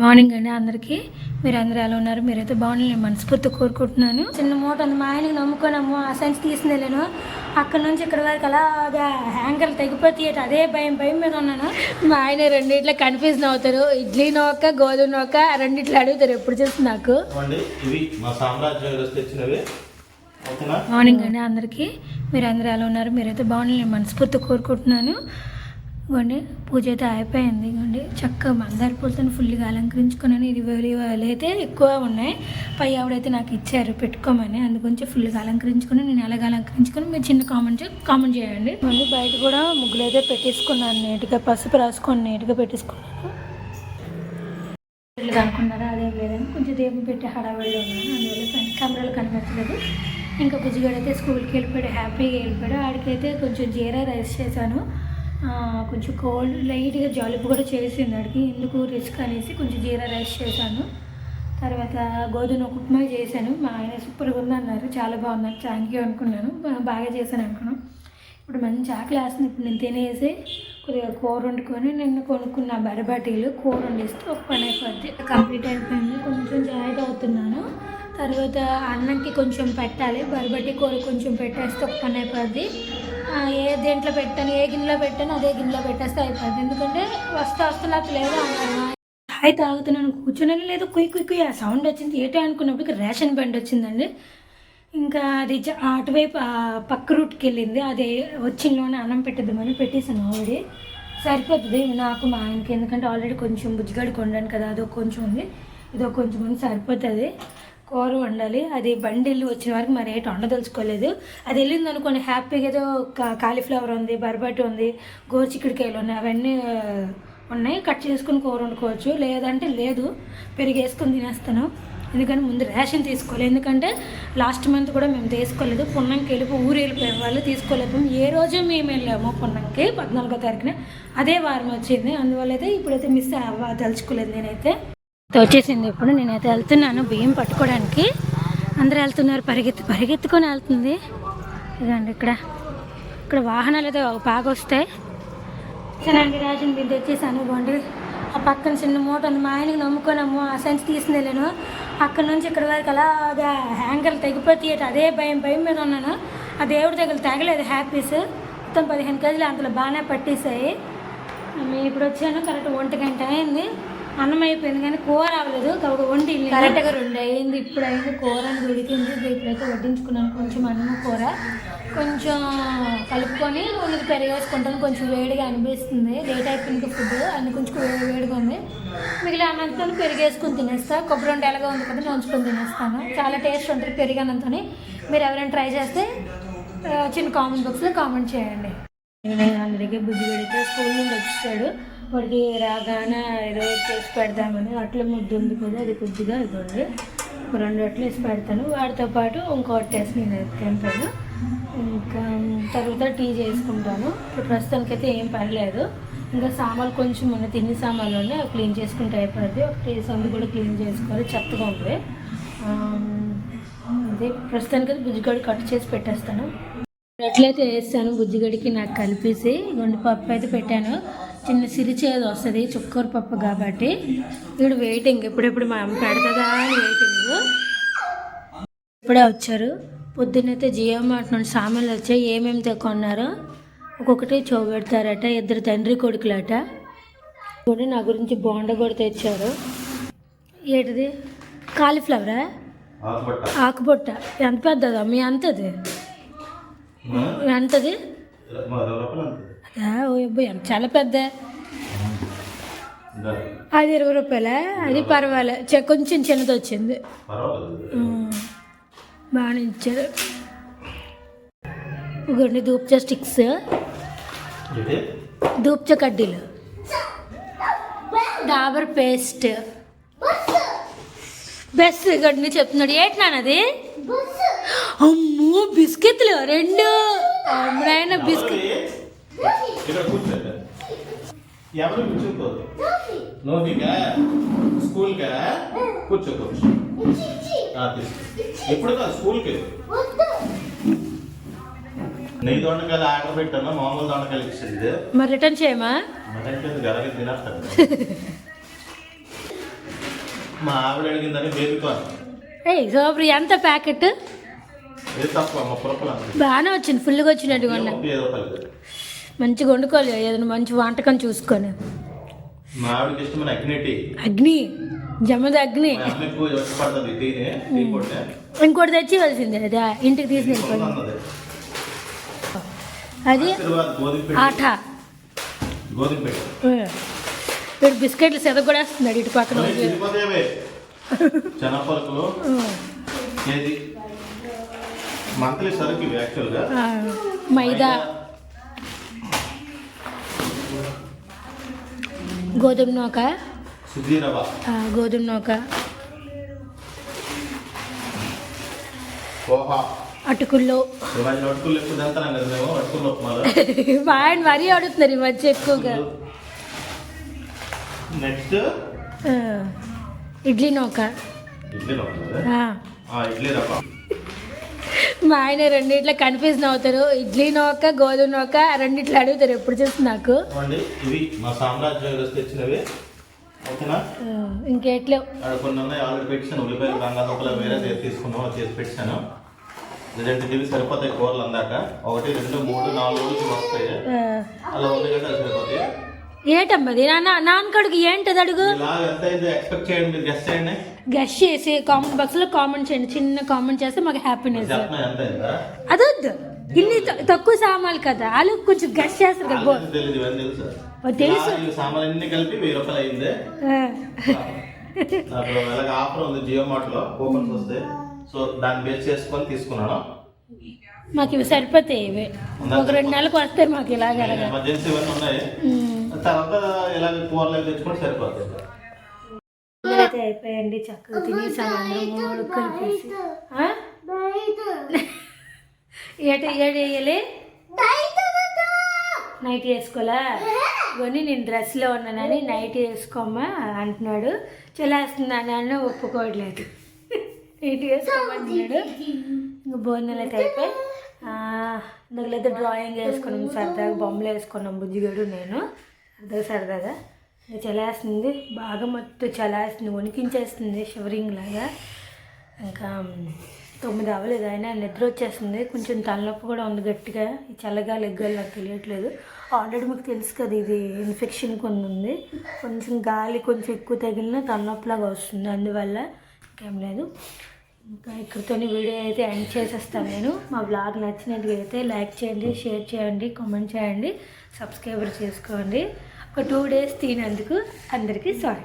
Morning అండి అందరికీ. మీరు అందరూ ఎలా ఉన్నారు? మీరైతే బాగుండాలి నేను మనస్ఫూర్తి కోరుకుంటున్నాను. చిన్న మూట ఉంది. మా ఆయనకి నమ్ముకోనము ఆ సైన్స్ తీసింది నేను అక్కడ నుంచి ఇక్కడ వరకు అలాగా హ్యాంగర్ తెగిపోతే అదే భయం భయం మీద ఉన్నాను. మా ఆయన రెండిట్లో కన్ఫ్యూజన్ అవుతారు. ఇడ్లీ నోక గోధుమ నోక రెండిట్లో అడుగుతారు ఎప్పుడు చూసి నాకు. ఇవ్వండి ఇవి మా సామ్రాజ్యం ఈరోజు తెచ్చినవి. ఓకేనా? మార్నింగ్ అండి అందరికీ. మీరు అందరూ ఎలా ఉన్నారు? మీరైతే బాగుండాలి నేను మనస్ఫూర్తి కోరుకుంటున్నాను. ఇవ్వండి పూజ అయితే అయిపోయింది ఇవ్వండి చక్కగా మందార పూలతో ఫుల్గా అలంకరించుకున్నాను. ఇది అయితే ఎక్కువ ఉన్నాయి. పై ఆవిడైతే నాకు ఇచ్చారు పెట్టుకోమని. అందుగురించి ఫుల్గా అలంకరించుకుని నేను ఎలాగ అలంకరించుకుని మీరు చిన్న కామెంట్ కామెంట్ చేయండి. మళ్ళీ బయట కూడా ముగ్గులు అయితే పెట్టేసుకున్నాను నీట్గా. పసుపు రాసుకొని నీట్గా పెట్టేసుకున్నాను. అనుకున్నారా? అదేం లేదని కొంచెం దేవుని పెట్టి హడావిడిలో ఉన్నాను. అందువల్ల కెమెరాలు కనిపించలేదు ఇంకా బుజ్జిగాడైతే స్కూల్కి వెళ్ళిపోయాడు హ్యాపీగా వెళ్ళిపోయాడు. ఆడికైతే కొంచెం జీరా రైస్ చేశాను. కొంచెం కోల్డ్ లైట్గా జలుబు కూడా చేసింది ఆడికి ఎందుకు రిస్క్ అనేసి కొంచెం జీరా రైస్ చేశాను. తర్వాత గోధుమ ఉప్మా చేశాను. మా ఆయన సూపర్గా ఉందన్నారు. చాలా బాగున్నారు. థ్యాంక్ యూ అనుకున్నాను. బాగా చేశాను అనుకున్నాను. ఇప్పుడు మంచి ఆకలి వేస్తుంది. ఇప్పుడు నేను తినేసి కొద్దిగా కూర వండుకొని నేను కొనుక్కున్న బరబాటీలు కూర వండిస్తే ఒక పని అయిపోద్ది. కంప్లీట్ అయిపోయింది. కొంచెం జాయిట్ అవుతున్నాను. తర్వాత అన్నంకి కొంచెం పెట్టాలి. బరబట్టి కూర కొంచెం పెట్టేస్తే ఒక పని అయిపోద్ది. ఏ దేంట్లో పెట్టాను ఏ గిన్నెలో పెట్టాను అదే గిన్నెలో పెట్టేస్తే అయిపోతుంది ఎందుకంటే వస్తే వస్తే నాకు లేదు హాయ్ తాగుతున్నాను కూర్చున్నాను లేదు కుయ్ కుయ్ కుయ్ ఆ సౌండ్ వచ్చింది. ఏటే అనుకున్నప్పుడు రేషన్ బండి వచ్చిందండి. ఇంకా అది అటువైపు పక్క రూట్కి వెళ్ళింది. అది వచ్చినలోనే అన్నం పెట్టద్దామని పెట్టేసాను ఆల్రెడీ. సరిపోతుంది. నాకు మా ఆయనకి ఎందుకంటే ఆల్రెడీ కొంచెం బుజ్జిగడ్డ వండాను కదా అదో కొంచెం ఉంది. ఇదో కొంచెం ఉంది సరిపోతుంది. కూర వండాలి. అది బండి వెళ్ళి వచ్చిన వరకు మరి ఏంటి వండదలుచుకోలేదు అది వెళ్ళింది అనుకోండి హ్యాపీగా ఏదో కాలీఫ్లవర్ ఉంది బరబట్టి ఉంది గోరుచిక్కుడికాయలు ఉన్నాయి అవన్నీ ఉన్నాయి. కట్ చేసుకుని కూర వండుకోవచ్చు. లేదంటే లేదు. పెరిగేసుకొని తినేస్తాను. ఎందుకంటే ముందు రేషన్ తీసుకోవాలి. ఎందుకంటే లాస్ట్ మంత్ కూడా మేము తీసుకోలేదు. పున్నంకి వెళ్ళిపో ఊరు వెళ్ళిపోయే వాళ్ళు తీసుకోలేకపోయాం ఏ రోజు మేము వెళ్ళాము పున్నంకి పద్నాలుగో తారీఖున అదే వారం వచ్చింది. అందువల్ల అయితే ఇప్పుడైతే మిస్ అవ్వ తలుచుకోలేదు నేనైతే. వచ్చేసింది ఇప్పుడు నేనైతే వెళ్తున్నాను బియ్యం పట్టుకోవడానికి. అందరూ వెళ్తున్నారు పరిగెత్తి పరిగెత్తుకొని వెళ్తుంది. ఇదండి ఇక్కడ. ఇక్కడ వాహనాలు అయితే బాగా వస్తాయి. సరేనండి రేషన్ బిల్ తెచ్చేసాను బాగుండి ఆ పక్కన చిన్న మూట ఉంది. మా ఆయనకి నమ్ముకున్నాము ఆ సెన్స్ తీసుకుని వెళ్ళాను. అక్కడ నుంచి ఇక్కడ వరకు అలాగా హ్యాంగర్ తెగిపోతే అదే భయం భయం మీద ఉన్నాను. ఆ దేవుడి దగ్గర తగలేదు హ్యాపీస్. మొత్తం పదిహేను కేజీలు అంతలో బాగానే పట్టేసాయి మేము ఇప్పుడు వచ్చాను కరెక్ట్ ఒంటి గంట అయింది. అన్నం అయిపోయింది కానీ కూర అవ్వలేదు కాబట్టి వండి కరెక్ట్గా రెండు అయింది. ఇప్పుడు అయింది కూర అనేది ఉడికింది ఇప్పుడైతే వడ్డించుకున్నాను. కొంచెం అన్నం కూర. కొంచెం కలుపుకొని ఇది పెరిగేసుకుంటాను. కొంచెం వేడిగా అనిపిస్తుంది. లేట్ అయిపోయింది ఫుడ్ అన్ని కొంచెం వే- వేడిగా ఉంది. మిగిలిన అన్నంతో పెరిగేసుకుని తినేస్తా. కొబ్బరి వంట ఎలాగో ఉంది కదా నంచుకొని తినేస్తాను. చాలా టేస్ట్ ఉంటుంది పెరిగి అన్నంతో మీరు ఎవరైనా ట్రై చేస్తే చిన్న కామెంట్ బాక్స్లో కామెంట్ చేయండి. నేను అందరికీ బుద్ధి పెడితే స్కూల్ నుండి వచ్చాడు. వాడికి రాగానే ఏదో చేసి పెడదామని అట్ల ముద్దు ఉంది కదా అది కొద్దిగా ఇవ్వండి రెండు అట్లు వేసి పెడతాను. వాటితో పాటు ఇంకో వేసి నేను తింటాను ఇంకా తర్వాత టీ చేసుకుంటాను. ఇప్పుడు ప్రస్తుతానికైతే ఏం పర్లేదు. ఇంకా సామాన్లు కొంచెం ఉన్న తిని సామాన్లు ఉన్నాయి. అవి క్లీన్ చేసుకుంటే అయిపోతుంది ఒక టీ సందు కూడా క్లీన్ చేసుకోవాలి. చెత్తగా ఉంది. అదే ప్రస్తుతానికి బుజ్జిగడ్డ కట్ చేసి పెట్టేస్తాను. ఎట్లయితే వేస్తాను. బుజ్జిగడికి నాకు కలిపేసి రెండు పప్పు అయితే పెట్టాను. చిన్న సిరిచేది వస్తుంది చుక్కూర పప్పు కాబట్టి. ఇప్పుడు వెయిటింగ్ ఎప్పుడెప్పుడు మా అమ్మ పెడతదా? అని వెయిటింగ్ ఇప్పుడే వచ్చారు. పొద్దున్నైతే జియో మార్ట్ నుండి సామాన్లు వచ్చాయి. ఏమేమి కొన్నారో ఒక్కొక్కటి చూపెడతారట. ఇద్దరు తండ్రి కొడుకులట. కూడా నా గురించి బోండ కూడా తెచ్చారు. ఏంటిది? కాలీఫ్లవరా? ఆకుబొట్ట ఎంత పెద్దదా? మీ అంతది? ఎంతది అదా చాలా పెద్ద. అది ఇరవై రూపాయలే? అది పర్వాలే. చె- కొంచెం చిన్నది వచ్చింది. పర్వాలేదు. బాగానే ఇచ్చారు. ఇగోండి దూప్చా స్టిక్స్. ఇది దూప్చా కడ్డీలు. డాబర్ పేస్ట్. బెస్ ఇగోండి చెప్తున్నాడు. ఏంటి నాన్నది అమ్మో బిస్కెట్లు రెండు. అమ్మడైన బిస్కెట్ ఇక్కడ కూర్చోండి. ఎవరు కూర్చోకూడదు? నోటిగా స్కూల్కా? కూర్చో కూర్చో. ఎప్పుడు కాదు స్కూల్కి నెయ్యి దొండకాయలు ఆర్డర్ పెట్టాను మామూలు దొండకాయలు ఇచ్చింది. మరి రిటర్న్ చేయమా? మటన్ కింద గలగ తినేస్తాను మా ఆవిడ అడిగిందని బేబీ కార్న్ ఏయ్ సోప్రి ఎంత ప్యాకెట్? ఏది బాగానే వచ్చింది ఫుల్గా వచ్చినట్టు రూపాయలు మంచిగా వండుకోవాలి ఏదైనా మంచి వంటకం చూసుకొని. అగ్ని జమద అగ్ని. ఇంకోటి తెచ్చి వలసింది అదే ఇంటికి తీసి వెళ్ళిపోయింది అన్నది అది ఆట. గోధుమ పిండి. వీడు బిస్కెట్లు సెద కూడా వస్తున్నాడు ఇటు పక్కన అవి గోధుమ నూక. గోధుమ నూక. అటుకుల్లో ఆయన మరీ అడుగుతున్నారు ఈ మధ్య ఎక్కువగా. నెక్స్ట్? ఇడ్లీ నూక. ఇడ్లీ ఇడ్లీ రవ్వ. మా ఆయన రెండిట్లో కన్ఫ్యూజన్ అవుతారు. ఇడ్లీ నూక గోధుమ నూక రెండిట్లో అడుగుతారు ఎప్పుడు చూసి నాకు. ఇవి మా సామ్రాజ్యం తెచ్చినవి. ఓకేనా? కొన్ని ఉన్నాయి ఆల్రెడీ పెట్టాను ఉల్లిపాయలు బంగాళదుంపలు వేరే తీసుకున్నాం చేసి పెట్టాను రెండు ఇవి సరిపోతాయి కూరలు అందాక. ఒకటి రెండు మూడు నాలుగు రోజులు వస్తాయి. అలా అది సరిపోతాయి. ఏటమ్మది నాన్న నాన్నకడుగు ఏంటది అడుగు? గెస్ట్ చేసి కామెంట్ బాక్స్లో కామెంట్ చేయండి చిన్న కామెంట్ చేస్తే మాకు హ్యాపీనెస్ అదొద్దు. ఇన్ని తక్కువ సామాన్లు కదా వాళ్ళు కొంచెం గెస్ట్ చేస్తారు కదా తెలుసు? సామాన్లు కలిపి వెయ్యి రూపాయలు అయింది. ఆఫర్ ఉంది జియో మార్ట్లో కూపన్స్ వస్తే. సో దాన్ని బేస్ చేసుకొని తీసుకున్నాను. మాకు ఇవి సరిపోతాయి ఇవి. ఒక రెండు నెలలకు వస్తాయి మాకు ఇలాగ ఎమర్జెన్సీ ఉన్నాయి. తర్వాత కూరలు తెచ్చుకొని సరిపోతుంది. అయితే అయిపోయండి చక్కగా తినేసాం మూడు కలిపేసి ఏట ఏడు నైట్ వేసుకోలే కొని నేను డ్రెస్లో ఉన్నానని నైట్ వేసుకోమ్మా అంటున్నాడు. చలేస్తున్నాను అని ఒప్పుకోవట్లేదు. నైట్ వేసుకోమంటున్నాడు ఇంకా భోజనాలు అయితే అయిపోయి అందులో డ్రాయింగ్ వేసుకున్నాం సరదాగా బొమ్మలు వేసుకున్నాం బుజ్జిగాడు నేను. సరదా సరదాగా ఇంకా చలేస్తుంది బాగా మొత్తం చలేస్తుంది వణికించేస్తుంది షివరింగ్ లాగా. ఇంకా తొమ్మిది అవ్వలేదు. అయినా నిద్ర వచ్చేస్తుంది. కొంచెం తలనొప్పి కూడా ఉంది గట్టిగా. ఈ చల్లగా ఎగ్గాలి నాకు తెలియట్లేదు. ఆల్రెడీ మీకు తెలుసు కదా ఇది ఇన్ఫెక్షన్ కొన్ని ఉంది. కొంచెం గాలి కొంచెం ఎక్కువ తగిలినా తలనొప్పిలాగా వస్తుంది. అందువల్ల ఇంకేం లేదు. ఇంకా ఇక్కడితోని వీడియో అయితే ఎండ్ చేసేస్తాను నేను. మా బ్లాగ్ నచ్చినట్టుగా అయితే లైక్ చేయండి షేర్ చేయండి కామెంట్ చేయండి సబ్స్క్రైబర్ చేసుకోండి. ఒక టూ డేస్ తినందుకు అందరికీ సారీ